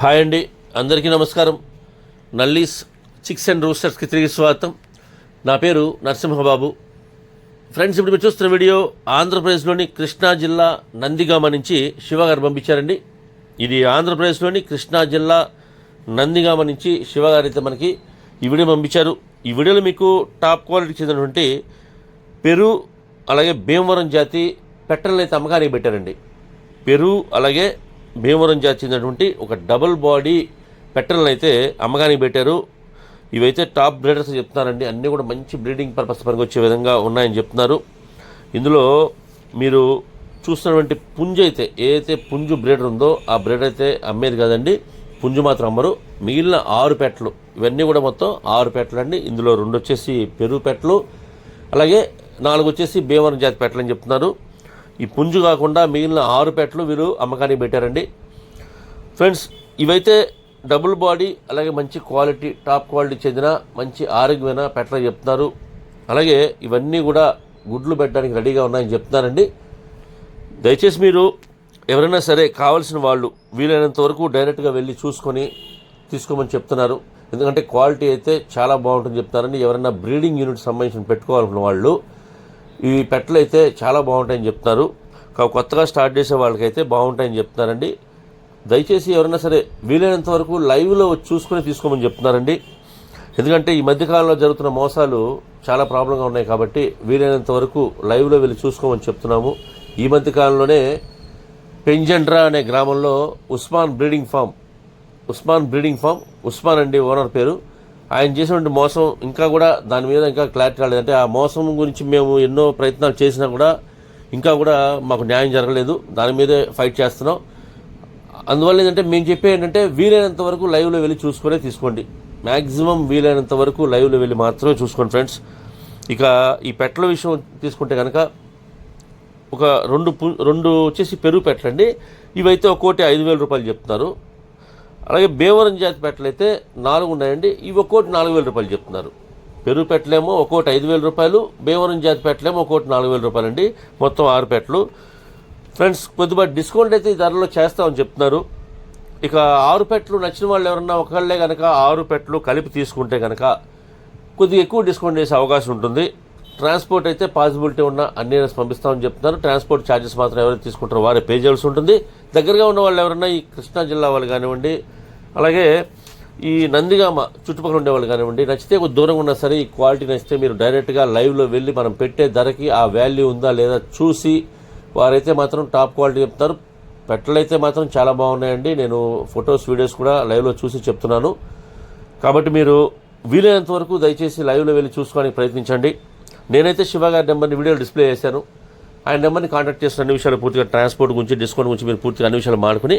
Hi అండి. అందరికీ నమస్కారం. నల్లీస్ చిక్స్ అండ్ రూస్టర్స్కి తిరిగి స్వాగతం. నా పేరు నరసింహబాబు. ఫ్రెండ్స్ ఇప్పుడు మీరు చూస్తున్న వీడియో ఆంధ్రప్రదేశ్లోని కృష్ణా జిల్లా నందిగామ నుంచి శివగారు పంపించారండి. ఇది ఆంధ్రప్రదేశ్లోని కృష్ణా జిల్లా నందిగామ నుంచి శివగారు అయితే మనకి ఈ వీడియో పంపించారు. ఈ వీడియోలో మీకు టాప్ క్వాలిటీకి చెందినటువంటి పెరు అలాగే భీమవరం జాతి పెట్టలను అయితే అమ్మకానికి పెట్టారండి. పెరు అలాగే భీమవరం జాతి చెందినటువంటి ఒక డబుల్ బాడీ పెట్టలను అయితే అమ్మకానికి పెట్టారు. ఇవైతే టాప్ బ్రీడర్స్ చెప్తున్నారండి. అన్నీ కూడా మంచి బ్రీడింగ్ పర్పస్ పనికొచ్చే విధంగా ఉన్నాయని చెప్తున్నారు. ఇందులో మీరు చూస్తున్నటువంటి పుంజు అయితే ఏదైతే పుంజు బ్రీడర్ ఉందో ఆ బ్రీడర్ అయితే అమ్మేది కాదండి. పుంజు మాత్రం అమ్మరు. మిగిలిన ఆరు పెట్టలు ఇవన్నీ కూడా మొత్తం ఆరు పెట్టలు అండి. ఇందులో రెండు వచ్చేసి పెరుగు పెట్టలు అలాగే నాలుగు వచ్చేసి భీమవరం జాతి పెట్టలు అని చెప్తున్నారు. ఈ పుంజు కాకుండా మిగిలిన ఆరు పెట్టలు వీరు అమ్మకానికి పెట్టారండి. ఫ్రెండ్స్ ఇవైతే డబుల్ బాడీ అలాగే మంచి క్వాలిటీ టాప్ క్వాలిటీ చెందిన మంచి ఆరోగ్యమైన పెట్టలు చెప్తున్నారు. అలాగే ఇవన్నీ కూడా గుడ్లు పెట్టడానికి రెడీగా ఉన్నాయని చెప్తున్నారండి. దయచేసి మీరు ఎవరైనా సరే కావాల్సిన వాళ్ళు వీలైనంత వరకు డైరెక్ట్గా వెళ్ళి చూసుకొని తీసుకోమని చెప్తున్నారు. ఎందుకంటే క్వాలిటీ అయితే చాలా బాగుంటుంది చెప్తారండి ఎవరైనా బ్రీడింగ్ యూనిట్ సంబంధించిన పెట్టుకోవాలనుకున్న వాళ్ళు ఈ పెట్టలు అయితే చాలా బాగుంటాయని చెప్తున్నారు కొత్తగా స్టార్ట్ చేసే వాళ్ళకైతే బాగుంటాయని చెప్తున్నారండి. దయచేసి ఎవరైనా సరే వీలైనంత వరకు లైవ్లో వచ్చి చూసుకొని తీసుకోమని చెప్తున్నారండి. ఎందుకంటే ఈ మధ్యకాలంలో జరుగుతున్న మోసాలు చాలా ప్రాబ్లంగా ఉన్నాయి కాబట్టి వీలైనంత వరకు లైవ్లో వెళ్ళి చూసుకోమని చెప్తున్నాము. ఈ మధ్యకాలంలోనే పెంజండ్రా అనే గ్రామంలో Usman breeding farm Usman breeding farm Usman అండి ఓనర్ పేరు. ఆయన చేసినటువంటి మోసం ఇంకా కూడా దాని మీద ఇంకా క్లారిటీ రాలేదు. అంటే ఆ మోసం గురించి మేము ఎన్నో ప్రయత్నాలు చేసినా కూడా ఇంకా కూడా మాకు న్యాయం జరగలేదు. దాని మీదే ఫైట్ చేస్తున్నాం. అందువల్ల ఏంటంటే మేము చెప్పే ఏంటంటే వీలైనంత వరకు లైవ్లో వెళ్ళి చూసుకునే తీసుకోండి. మ్యాక్సిమం వీలైనంత వరకు లైవ్లో వెళ్ళి మాత్రమే చూసుకోండి ఫ్రెండ్స్. ఇక ఈ పెట్టల విషయం తీసుకుంటే కనుక ఒక రెండు పు రెండు వచ్చేసి పెరుగు పెట్టలండి. ఇవైతే ఒక్కోటి ఐదు వేల రూపాయలు చెప్తున్నారు. అలాగే బేవరం జాతి పెట్టలైతే నాలుగు ఉన్నాయండి. ఇవి ఒక్కోటి నాలుగు వేల రూపాయలు చెప్తున్నారు. పెరుగు పెట్టలేమో ఒక్కోటి ఐదు వేల రూపాయలు బేవరం జాతి పెట్టలేమో ఒక్కోటి నాలుగు వేల రూపాయలు అండి మొత్తం ఆరు పెట్టలు. ఫ్రెండ్స్ కొద్దిగా డిస్కౌంట్ అయితే ఈ ధరలో చేస్తామని చెప్తున్నారు. ఇక ఆరు పెట్టలు నచ్చిన వాళ్ళు ఎవరన్నా ఒకళ్ళే కనుక ఆరు పెట్టలు కలిపి తీసుకుంటే కనుక కొద్దిగా ఎక్కువ డిస్కౌంట్ చేసే అవకాశం ఉంటుంది. ట్రాన్స్పోర్ట్ అయితే పాసిబిలిటీ ఉన్న అన్ని పంపిస్తామని చెప్తున్నారు. ట్రాన్స్పోర్ట్ ఛార్జెస్ మాత్రం ఎవరైతే తీసుకుంటారో వారే పే చేయాల్సి ఉంటుంది. దగ్గరగా ఉన్న వాళ్ళు ఎవరన్నా ఈ కృష్ణా జిల్లా వాళ్ళు కానివ్వండి అలాగే ఈ నందిగామ చుట్టుపక్కల ఉండేవాళ్ళు కానివ్వండి నచ్చితే కొద్ది దూరంగా ఉన్నా సరే ఈ క్వాలిటీ నచ్చితే మీరు డైరెక్ట్గా లైవ్లో వెళ్ళి మనం పెట్టే ధరకి ఆ వాల్యూ ఉందా లేదా చూసి వారైతే మాత్రం టాప్ క్వాలిటీ చెప్తారు. పెట్టలైతే మాత్రం చాలా బాగున్నాయండి. నేను ఫొటోస్ వీడియోస్ కూడా లైవ్లో చూసి చెప్తున్నాను. కాబట్టి మీరు వీలైనంత వరకు దయచేసి లైవ్లో వెళ్ళి చూసుకోవడానికి ప్రయత్నించండి. నేనైతే శివ గారి నెంబర్ని వీడియో డిస్ప్లే చేశాను. ఆయన నెంబర్ని కాంటాక్ట్ చేసిన అన్ని విషయాలు పూర్తిగా ట్రాన్స్పోర్ట్ గురించి డిస్కౌంట్ గురించి మీరు పూర్తిగా అన్ని విషయాలు మాడుకుని